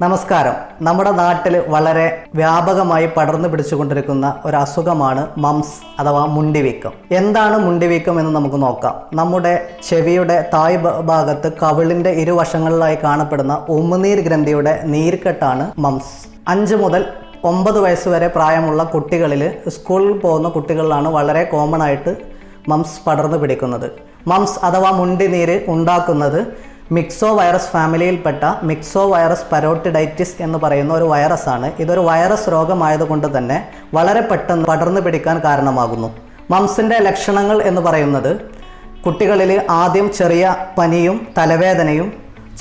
നമസ്കാരം. നമ്മുടെ നാട്ടിൽ വളരെ വ്യാപകമായി പടർന്നു പിടിച്ചുകൊണ്ടിരിക്കുന്ന ഒരു അസുഖമാണ് മംസ് അഥവാ മുണ്ടിവീക്കം. എന്താണ് മുണ്ടിവീക്കം എന്ന് നമുക്ക് നോക്കാം. നമ്മുടെ ചെവിയുടെ തായ് ഭാഗത്ത് കവിളിന്റെ ഇരുവശങ്ങളിലായി കാണപ്പെടുന്ന ഉമിനീർ ഗ്രന്ഥിയുടെ നീർക്കെട്ടാണ് മംസ്. അഞ്ച് മുതൽ ഒമ്പത് വയസ്സ് വരെ പ്രായമുള്ള കുട്ടികളിൽ സ്കൂളിൽ പോകുന്ന കുട്ടികളിലാണ് വളരെ കോമൺ ആയിട്ട് മംസ് പടർന്നു പിടിക്കുന്നത്. മംസ് അഥവാ മുണ്ടിനീര് ഉണ്ടാക്കുന്നത് മിക്സോ വൈറസ് ഫാമിലിയിൽപ്പെട്ട മിക്സോ വൈറസ് പരോട്ടിഡൈറ്റിസ് എന്ന് പറയുന്ന ഒരു വൈറസാണ്. ഇതൊരു വൈറസ് രോഗമായതുകൊണ്ട് തന്നെ വളരെ പെട്ടെന്ന് പടർന്നു പിടിക്കാൻ കാരണമാകുന്നു. മംസിന്റെ ലക്ഷണങ്ങൾ എന്ന് പറയുന്നത് കുട്ടികളിൽ ആദ്യം ചെറിയ പനിയും തലവേദനയും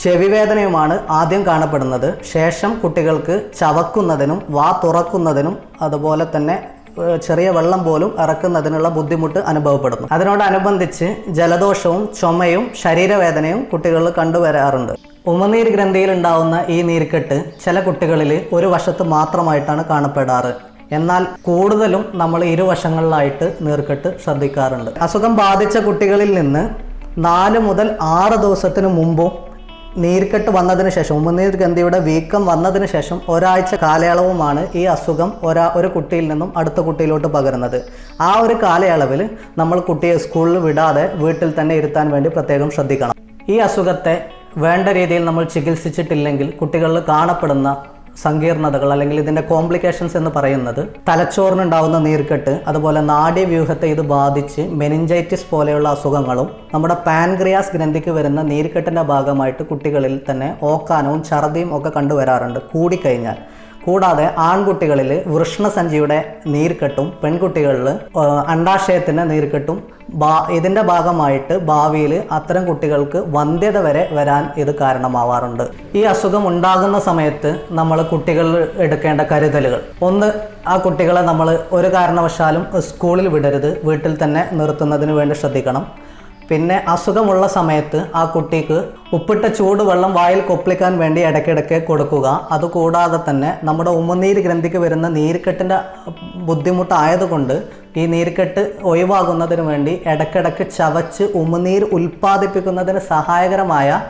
ചെവിവേദനയുമാണ് ആദ്യം കാണപ്പെടുന്നത്. ശേഷം കുട്ടികൾക്ക് ചവക്കുന്നതിനും വാ തുറക്കുന്നതിനും അതുപോലെ തന്നെ ചെറിയ വെള്ളം പോലും ഇറക്കുന്നതിനുള്ള ബുദ്ധിമുട്ട് അനുഭവപ്പെടുന്നു. അതിനോടനുബന്ധിച്ച് ജലദോഷവും ചുമയും ശരീരവേദനയും കുട്ടികളിൽ കണ്ടുവരാറുണ്ട്. ഉമനീർ ഗ്രന്ഥിയിൽ ഉണ്ടാവുന്ന ഈ നീർക്കെട്ട് ചില കുട്ടികളിൽ ഒരു വശത്ത് മാത്രമായിട്ടാണ് കാണപ്പെടാറ്. എന്നാൽ കൂടുതലും നമ്മൾ ഇരുവശങ്ങളിലായിട്ട് നീർക്കെട്ട് ശ്രദ്ധിക്കാറുണ്ട്. അസുഖം ബാധിച്ച കുട്ടികളിൽ നിന്ന് നാല് മുതൽ ആറ് ദിവസത്തിന് മുമ്പും നീർക്കെട്ട് വന്നതിന് ശേഷം ഉമിനീർ ഗ്രന്ഥിയുടെ വീക്കം വന്നതിന് ശേഷം ഒരാഴ്ച കാലയളവുമാണ് ഈ അസുഖം ഒരാ ഒരു കുട്ടിയിൽ നിന്നും അടുത്ത കുട്ടിയിലോട്ട് പകരുന്നത്. ആ ഒരു കാലയളവിൽ നമ്മൾ കുട്ടിയെ സ്കൂളിൽ വിടാതെ വീട്ടിൽ തന്നെ ഇരുത്താൻ വേണ്ടി പ്രത്യേകം ശ്രദ്ധിക്കണം. ഈ അസുഖത്തെ വേണ്ട രീതിയിൽ നമ്മൾ ചികിത്സിച്ചിട്ടില്ലെങ്കിൽ കുട്ടികളിൽ കാണപ്പെടുന്ന സങ്കീർണതകൾ അല്ലെങ്കിൽ ഇതിന്റെ കോംപ്ലിക്കേഷൻസ് എന്ന് പറയുന്നത് തലച്ചോറിനുണ്ടാവുന്ന നീർക്കെട്ട് അതുപോലെ നാഡീവ്യൂഹത്തെ ഇത് ബാധിച്ച് മെനിഞ്ചൈറ്റിസ് പോലെയുള്ള അസുഖങ്ങളും നമ്മുടെ പാൻക്രിയാസ് ഗ്രന്ഥിക്ക് വരുന്ന നീർക്കെട്ടിന്റെ ഭാഗമായിട്ട് കുട്ടികളിൽ തന്നെ ഓക്കാനവും ഛർദിയും ഒക്കെ കണ്ടുവരാറുണ്ട് കൂടിക്കഴിഞ്ഞാൽ. കൂടാതെ ആൺകുട്ടികളിൽ വൃഷ്ണസഞ്ചിയുടെ നീർക്കെട്ടും പെൺകുട്ടികളിൽ അണ്ടാശയത്തിന്റെ നീർക്കെട്ടും ബാ ഇതിന്റെ ഭാഗമായിട്ട് ഭാവിയിൽ അത്തരം കുട്ടികൾക്ക് വന്ധ്യത വരെ വരാൻ ഇത് കാരണമാവാറുണ്ട്. ഈ അസുഖം ഉണ്ടാകുന്ന സമയത്ത് നമ്മൾ കുട്ടികൾ എടുക്കേണ്ട കരുതലുകൾ. ഒന്ന് ആ കുട്ടികളെ നമ്മൾ ഒരു കാരണവശാലും സ്കൂളിൽ വിടരുത് വീട്ടിൽ തന്നെ നിർത്തുന്നതിന് വേണ്ടി ശ്രദ്ധിക്കണം. പിന്നെ അസുഖമുള്ള സമയത്ത് ആ കുട്ടിക്ക് ഉപ്പിട്ട ചൂടുവെള്ളം വായിൽ കൊപ്പിളിക്കാൻ വേണ്ടി ഇടയ്ക്കിടയ്ക്ക് കൊടുക്കുക. അതുകൂടാതെ തന്നെ നമ്മുടെ ഉമനീര് ഗ്രന്ഥിക്ക് വരുന്ന നീരുക്കെട്ടിന്റെ ബുദ്ധിമുട്ടായതുകൊണ്ട് ഈ നീർക്കെട്ട് ഒഴിവാകുന്നതിന് വേണ്ടി ഇടയ്ക്കിടയ്ക്ക് ചവച്ച് ഉമ്മനീർ ഉൽപ്പാദിപ്പിക്കുന്നതിന് സഹായകരമായ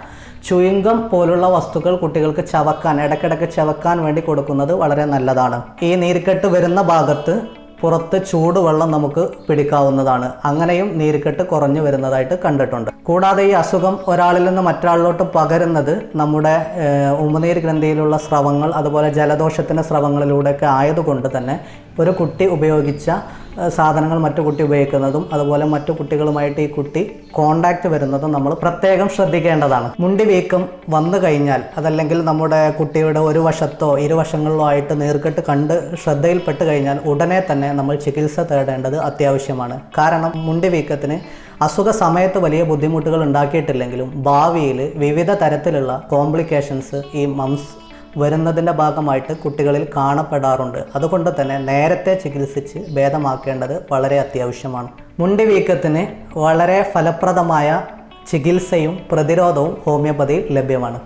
ചുയിങ്കം പോലുള്ള വസ്തുക്കൾ കുട്ടികൾക്ക് ചവക്കാൻ ഇടയ്ക്കിടയ്ക്ക് ചവക്കാൻ വേണ്ടി കൊടുക്കുന്നത് വളരെ നല്ലതാണ്. ഈ നീർക്കെട്ട് വരുന്ന ഭാഗത്ത് പുറത്ത് ചൂടുവെള്ളം നമുക്ക് പിടിക്കാവുന്നതാണ്. അങ്ങനെയും നീർക്കെട്ട് കുറഞ്ഞു വരുന്നതായിട്ട് കണ്ടിട്ടുണ്ട്. കൂടാതെ ഈ അസുഖം ഒരാളിൽ നിന്ന് മറ്റാളിലോട്ട് പകരുന്നത് നമ്മുടെ ഉമിനീർ ഗ്രന്ഥിയിലുള്ള സ്രവങ്ങൾ അതുപോലെ ജലദോഷത്തിന്റെ സ്രവങ്ങളിലൂടെയൊക്കെ ആയതുകൊണ്ട് തന്നെ ഒരു കുട്ടി ഉപയോഗിച്ച സാധനങ്ങൾ മറ്റു കുട്ടി ഉപയോഗിക്കുന്നതും അതുപോലെ മറ്റു കുട്ടികളുമായിട്ട് ഈ കുട്ടി കോണ്ടാക്ട് വരുന്നതും നമ്മൾ പ്രത്യേകം ശ്രദ്ധിക്കേണ്ടതാണ്. മുണ്ടി വീക്കം വന്നു കഴിഞ്ഞാൽ അതല്ലെങ്കിൽ നമ്മുടെ കുട്ടിയുടെ ഒരു വശത്തോ ഇരുവശങ്ങളിലോ ആയിട്ട് നീർക്കെട്ട് കണ്ട് ശ്രദ്ധയിൽപ്പെട്ട് കഴിഞ്ഞാൽ ഉടനെ തന്നെ നമ്മൾ ചികിത്സ തേടേണ്ടത് അത്യാവശ്യമാണ്. കാരണം മുണ്ടി വീക്കത്തിന് അസുഖ സമയത്ത് വലിയ ബുദ്ധിമുട്ടുകൾ ഉണ്ടാക്കിയിട്ടില്ലെങ്കിലും ഭാവിയിൽ വിവിധ തരത്തിലുള്ള കോംപ്ലിക്കേഷൻസ് ഈ മംസ് വരുന്നതിന്റെ ഭാഗമായിട്ട് കുട്ടികളിൽ കാണപ്പെടാറുണ്ട്. അതുകൊണ്ട് തന്നെ നേരത്തെ ചികിത്സിച്ച് ഭേദമാക്കേണ്ടത് വളരെ അത്യാവശ്യമാണ്. മുണ്ടി വീക്കത്തിന് വളരെ ഫലപ്രദമായ ചികിത്സയും പ്രതിരോധവും ഹോമിയോപ്പതിയിൽ ലഭ്യമാണ്.